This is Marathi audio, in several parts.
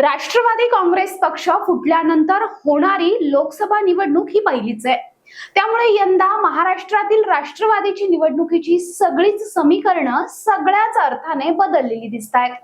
राष्ट्रवादी काँग्रेस पक्ष फुटल्यानंतर होणारी लोकसभा निवडणूक ही पहिलीच आहे. त्यामुळे यंदा महाराष्ट्रातील राष्ट्रवादीची निवडणुकीची सगळीच समीकरणं सगळ्याच अर्थाने बदललेली दिसत आहेत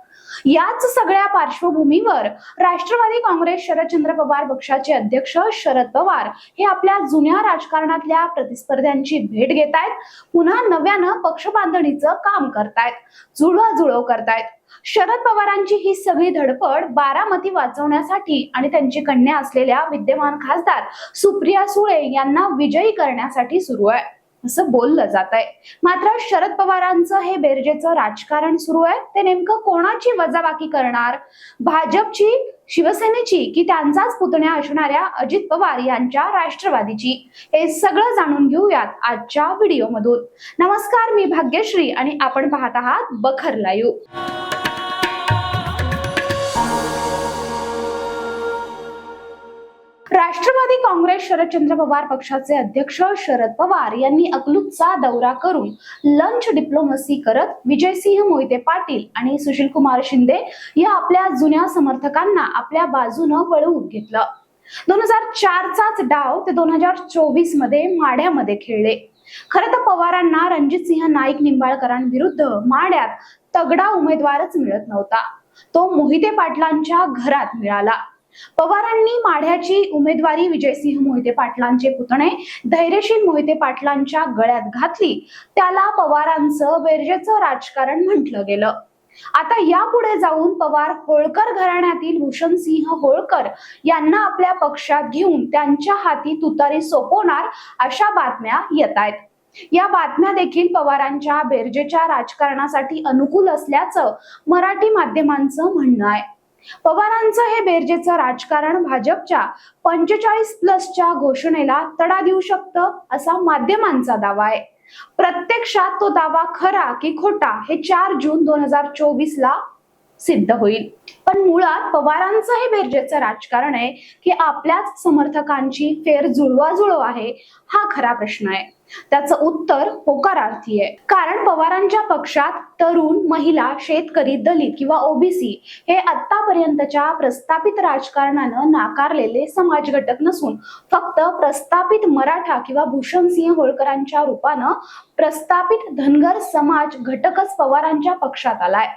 याच सगळ्या पार्श्वभूमीवर राष्ट्रवादी काँग्रेस शरदचंद्र पवार पक्षाचे अध्यक्ष शरद पवार हे आपल्या जुन्या राजकारणातल्या प्रतिस्पर्ध्यांची भेट घेत आहेत. पुन्हा नव्यानं पक्ष बांधणीचं काम करतायत. जुळवाजुळव करतायत. शरद पवारांची ही सगळी धडपड बारामती वाचवण्यासाठी आणि त्यांची कन्या असलेल्या विद्यमान खासदार सुप्रिया सुळे यांना विजयी करण्यासाठी सुरू आहे. असं बोललं जात आहे मात्र शरद पवारांचं हे बेरजेचं राजकारण सुरू आहे. ते नेमकं कोणाची वजाबाकी करणार? भाजपची शिवसेनेची की त्यांचाच पुतण्या असणाऱ्या अजित पवार यांच्या राष्ट्रवादीची? हे सगळं जाणून घेऊयात आजच्या व्हिडिओमधून. नमस्कार मी भाग्यश्री आणि आपण पाहत आहात बखर लाईव्ह. राष्ट्रवादी काँग्रेस शरदचंद्र पवार पक्षाचे अध्यक्ष शरद पवार यांनी अकलूजचा दौरा करून लंच डिप्लोमसी करत विजयसिंह मोहिते पाटील आणि सुशीलकुमार शिंदे या आपल्या जुन्या समर्थकांना आपल्या बाजूनं वळवून घेतलं. दोन हजार चारचाच डाव ते दोन हजार चोवीसमध्ये माढ्यामध्ये खेळले. खरं तर पवारांना रणजितसिंह नाईक निंबाळकरांविरुद्ध माड्यात तगडा उमेदवारच मिळत नव्हता. तो मोहिते पाटलांच्या घरात मिळाला. पवारांनी माढ्याची उमेदवारी विजयसिंह मोहिते पाटलांचे पुतणे धैर्यशील मोहिते पाटलांच्या गळ्यात घातली. त्याला पवारांचं बेरजेचं राजकारण म्हटलं गेलं. आता यापुढे जाऊन पवार होळकर घराण्यातील भूषणसिंह होळकर यांना आपल्या पक्षात घेऊन त्यांच्या हाती तुतारी सोपवणार अशा बातम्या येत आहेत. या बातम्या देखील पवारांच्या बेरजेच्या राजकारणासाठी अनुकूल असल्याचं मराठी माध्यमांचं म्हणणं आहे. पवारांचं हे बेरजेचं राजकारण भाजपच्या पंचेचाळीस प्लसच्या घोषणेला तडा देऊ शकतं असा माध्यमांचा दावा आहे. प्रत्यक्षात तो दावा खरा की खोटा हे चार जून दोन हजार चोवीस ला सिद्ध होईल. पण मुळात पवारांचं हे बेरजेचं राजकारण आहे की आपल्याच समर्थकांची फेर जुळवाजुळव आहे हा खरा प्रश्न आहे. त्याचं उत्तर होकारार्थी आहे. कारण पवारांच्या पक्षात तरुण महिला शेतकरी दलित किंवा ओबीसी हे आतापर्यंतच्या प्रस्थापित राजकारणानं नाकारलेले समाज घटक नसून फक्त प्रस्थापित मराठा किंवा भूषणसिंह होळकरांच्या रूपानं प्रस्थापित धनगर समाज घटकच पवारांच्या पक्षात आलाय.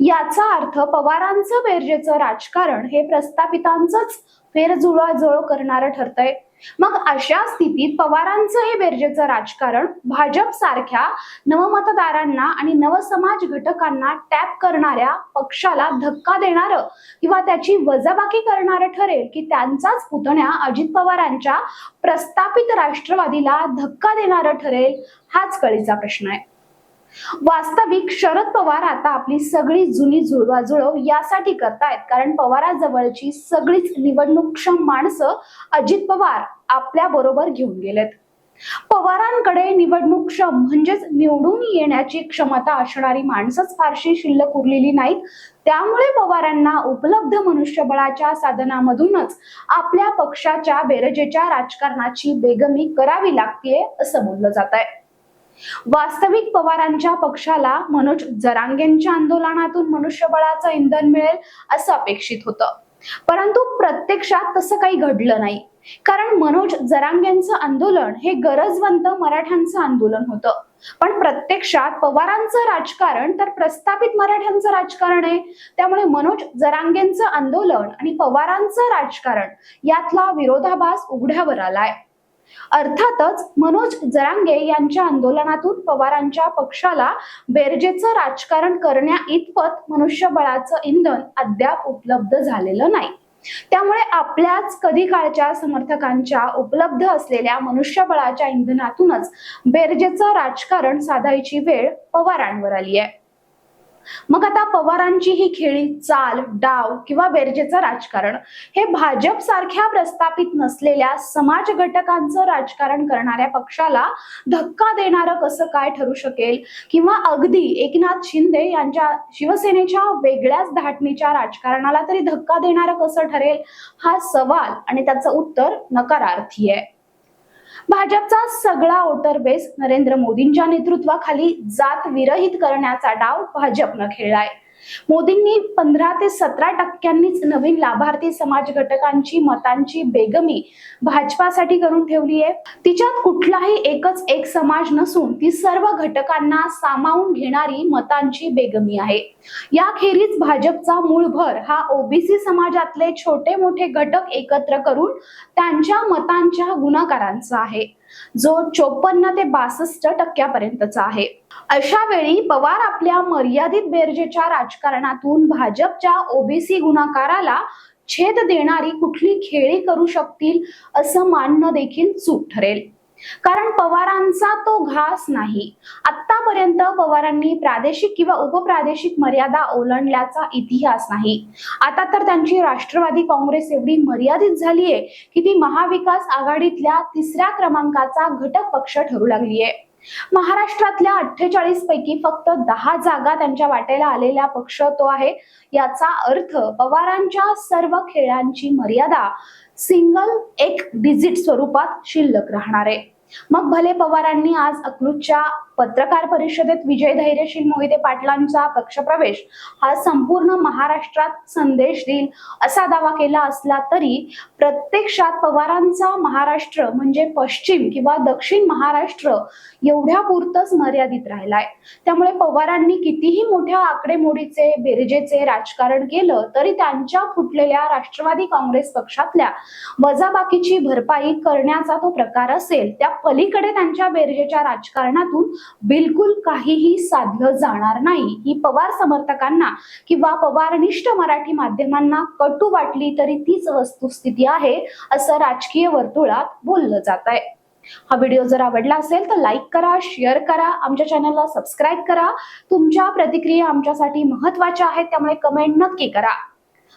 याचा अर्थ पवारांचं बेरजेचं राजकारण हे प्रस्थापितांचंच फेरजुळाजुळ करणारं ठरतंय. मग अशा स्थितीत पवारांचं हे बेरजेचं राजकारण भाजप सारख्या नवमतदारांना आणि नवसमाज घटकांना टॅप करणाऱ्या पक्षाला धक्का देणारं किंवा त्याची वजाबाकी करणारं ठरेल की त्यांचाच पुतण्या अजित पवारांच्या प्रस्थापित राष्ट्रवादीला धक्का देणारं ठरेल हाच कळीचा प्रश्न आहे. वास्तविक शरद पवार आता आपली सगळी जुनी जुळवाजुळव यासाठी करतायत. कारण पवाराजवळची सगळीच निवडणूकक्षम माणसं अजित पवार आपल्या बरोबर घेऊन गेलेत. पवारांकडे निवडणूकक्षम म्हणजेच निवडून येण्याची क्षमता असणारी माणसंच फारशी शिल्लक उरलेली नाहीत. त्यामुळे पवारांना उपलब्ध मनुष्यबळाच्या साधनामधूनच आपल्या पक्षाच्या बेरजेच्या राजकारणाची बेगमी करावी लागतेय असं बोललं जात आहे वास्तविक पवारांच्या पक्षाला मनोज जरांगेंच्या आंदोलनातून मनुष्यबळाचं इंधन मिळेल असं अपेक्षित होतं. परंतु प्रत्यक्षात तसं काही घडलं नाही. कारण मनोज जरांगेंचं आंदोलन हे गरजवंत मराठ्यांचं आंदोलन होतं. पण प्रत्यक्षात पवारांचं राजकारण तर प्रस्थापित मराठ्यांचं राजकारण आहे. त्यामुळे मनोज जरांगेंचं आंदोलन आणि पवारांचं राजकारण यातला विरोधाभास उघड्यावर आलाय. अर्थातच मनोज जरांगे यांच्या आंदोलनातून पवारांच्या पक्षाला बेरजेचं राजकारण करण्या इतपत मनुष्यबळाचं इंधन अद्याप उपलब्ध झालेलं नाही. त्यामुळे आपल्याच कधी काळच्या समर्थकांच्या उपलब्ध असलेल्या मनुष्यबळाच्या इंधनातूनच बेरजेचं राजकारण साधायची वेळ पवारांवर आली आहे मग आता पवारांची ही खेळी चाल डाव किंवा बेरजेचं राजकारण हे भाजप सारख्या प्रस्थापित नसलेल्या समाज घटकांचं राजकारण करणाऱ्या पक्षाला धक्का देणारं कसं काय ठरू शकेल? किंवा अगदी एकनाथ शिंदे यांच्या शिवसेनेच्या वेगळ्याच धाटणीच्या राजकारणाला तरी धक्का देणारं कसं ठरेल? हा सवाल आणि त्याचं उत्तर नकारार्थी आहे. भाजपचा सगळा वोटर बेस नरेंद्र मोदींच्या नेतृत्वाखाली जात विरहित करण्याचा डाव भाजपनं खेळलाय. मोदींनी पंधरा ते सतरा टक्क्यांनीच नवीन लाभार्थी समाज घटकांची मतांची बेगमी भाजपासाठी करून ठेवली आहे. तिच्यात कुठलाही एकच एक समाज नसून ती सर्व घटकांना सामावून घेणारी मतांची बेगमी आहे. याखेरीज भाजपचा मूळ भर हा ओबीसी समाजातले छोटे मोठे घटक एकत्र करून त्यांच्या मतांच्या गुणाकारांचा आहे. जो चोपन्न ते बासष्ट टक्क्यापर्यंतचा आहे. अशा वेळी पवार आपल्या मर्यादित बेरजेच्या राजकारणातून भाजपच्या ओबीसी गुणाकाराला छेद देणारी कुठली खेळी करू शकतील असं मानणं देखील चूक ठरेल. कारण पवारांचा तो घास नाही. आतापर्यंत पवारांनी प्रादेशिक किंवा उपप्रादेशिक मर्यादा ओलांडल्याचा इतिहास नाही. आता तर त्यांची राष्ट्रवादी काँग्रेस एवढी मर्यादित झालीये की ती महाविकास आघाडीतल्या तिसऱ्या क्रमांकाचा घटक पक्ष ठरू लागलीये. महाराष्ट्रातल्या अठ्ठेचाळीस पैकी फक्त दहा जागा त्यांच्या वाटेला आलेला पक्ष तो आहे. याचा अर्थ पवारांच्या सर्व खेळांची मर्यादा सिंगल एक डिजिट स्वरूपात शिल्लक राहणार आहे. मग भले पवारांनी आज अकलूजच्या पत्रकार परिषदेत विजय धैर्यशील मोहिते पाटलांचा पक्षप्रवेश हा संपूर्ण महाराष्ट्रात संदेश देईल असा दावा केला असला तरी प्रत्यक्षात पवारांचा महाराष्ट्र म्हणजे पश्चिम किंवा दक्षिण महाराष्ट्र एवढ्या पुरतच मर्यादित राहिलाय. त्यामुळे पवारांनी कितीही मोठ्या आकडेमोडीचे बेरजेचे राजकारण केलं तरी त्यांच्या फुटलेल्या राष्ट्रवादी काँग्रेस पक्षातल्या वजाबाकीची भरपाई करण्याचा तो प्रकार असेल त्या पलीकडे त्यांच्या बेरजेच्या राजकारणातून बिलकुल काहीही साधलं जाणार नाही. ही पवार समर्थकांना किंवा पवारनिष्ठ मराठी माध्यमांना कटू वाटली तरी तीच वस्तुस्थिती आहे असं राजकीय वर्तुळात बोललं जात आहे. हा व्हिडिओ जर आवडला असेल तर लाईक करा शेअर करा आमच्या चॅनलला सबस्क्राईब करा. तुमच्या प्रतिक्रिया आमच्यासाठी महत्त्वाच्या आहेत त्यामुळे कमेंट नक्की करा.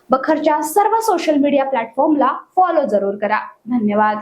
बखरच्या सर्व सोशल मीडिया प्लॅटफॉर्मला फॉलो जरूर करा. धन्यवाद.